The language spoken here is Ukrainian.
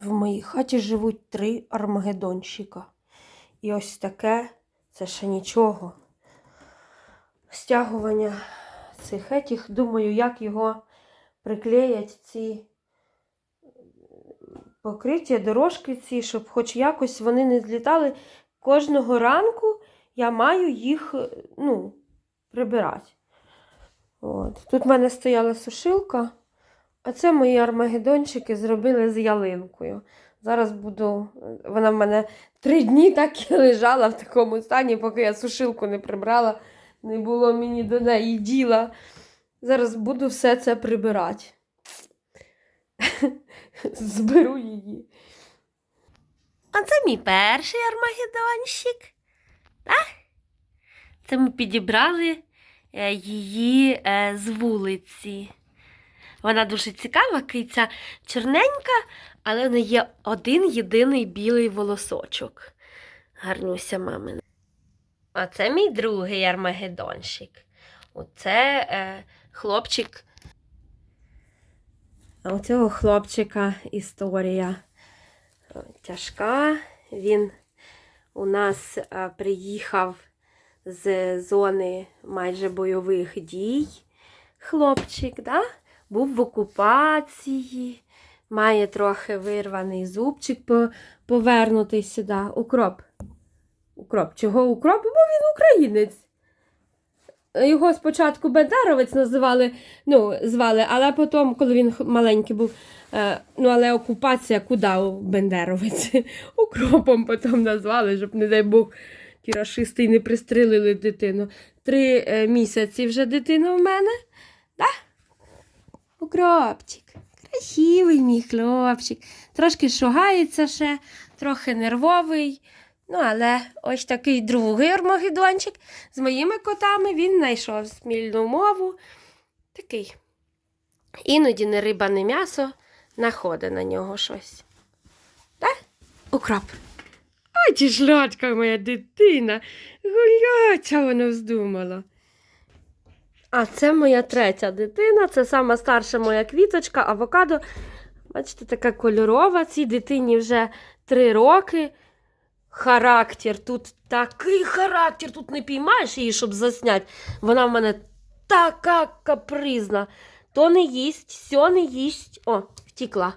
В моїй хаті живуть три армагеддонщика. І ось таке це ще нічого. Стягування цих етіх. Думаю, як його приклеять ці покриття, дорожки ці, щоб хоч якось вони не злітали. Кожного ранку я маю їх е, ну, прибирати. От. Тут в мене стояла сушилка, а це мої армагеддончики зробили з ялинкою. Зараз буду. Вона в мене три дні так і лежала в такому стані, поки я сушилку не прибрала, не було мені до неї діла. Зараз буду все це прибирати. Зберу її. А це мій перший армагеддонщик. Так? Це ми підібрали е, її е, з вулиці. Вона дуже цікава, киця чорненька, але в неї є один єдиний білий волосочок. Гарнуся мамина. А це мій другий армагеддонщик. Оце е, хлопчик. А у цього хлопчика історія е, тяжка. Він у нас е, приїхав з зони майже бойових дій. Хлопчик, да? Був в окупації, має трохи вирваний зубчик по- повернутий сюди. Укроп. Укроп. Чого укроп? Бо він українець. Його спочатку Бендеровець називали, ну, звали, але потім, коли він маленький був, е, ну, але окупація куди Бендеровець? Укропом потім назвали, щоб, не дай Бог, ті рашисти не пристрелили дитину. Три е, місяці вже дитина в мене. Да? Красивий мій хлопчик. Трошки шугається ще, трохи нервовий. Ну, але ось такий другий армагеддончик з моїми котами він знайшов спільну мову. Такий. Іноді не риба, не м'ясо, находить на нього щось. Так? Укроп. Ой, ті шлячка моя дитина. Гуляча вона вздумала. А це моя третя дитина, це сама старша моя квіточка, авокадо. Бачите, така кольорова. Цій дитині вже три роки. Характер. Тут такий характер, тут не піймаєш її, щоб засняти. Вона в мене така капризна. То не їсть, сьо не їсть. О, втікла.